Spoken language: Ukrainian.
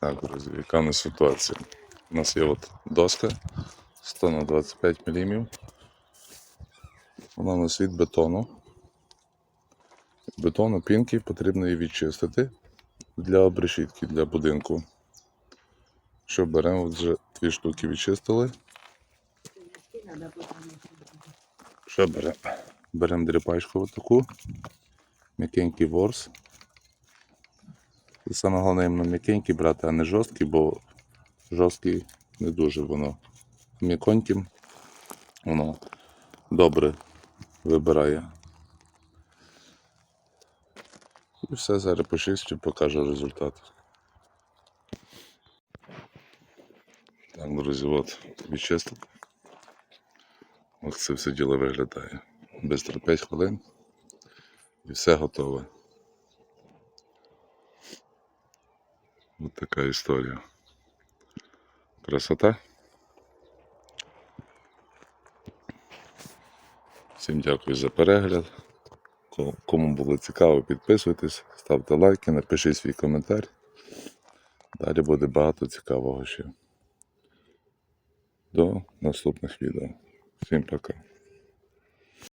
Так, друзі, яка нас ситуація? У нас є от доска 100 на 25 мм. Вона у нас від бетону. Бетону пінки потрібно її відчистити для обрешітки, для будинку. Що беремо, вже дві штуки відчистили. Що беремо? Беремо дріпачку таку, м'якенький ворс. І саме головне м'якенький брати, а не жорсткий, бо жорсткий не дуже воно. М'яконьким воно добре вибирає. І все, зараз почистю, покажу результат. Так, друзі, от відчисток. Ось це все діло виглядає. Бистро 5 хвилин і все готове. Ось така історія. Красота. Всім дякую за перегляд. Кому було цікаво, підписуйтесь, ставте лайки, напишіть свій коментар. Далі буде багато цікавого ще. До наступних відео. Всім пока.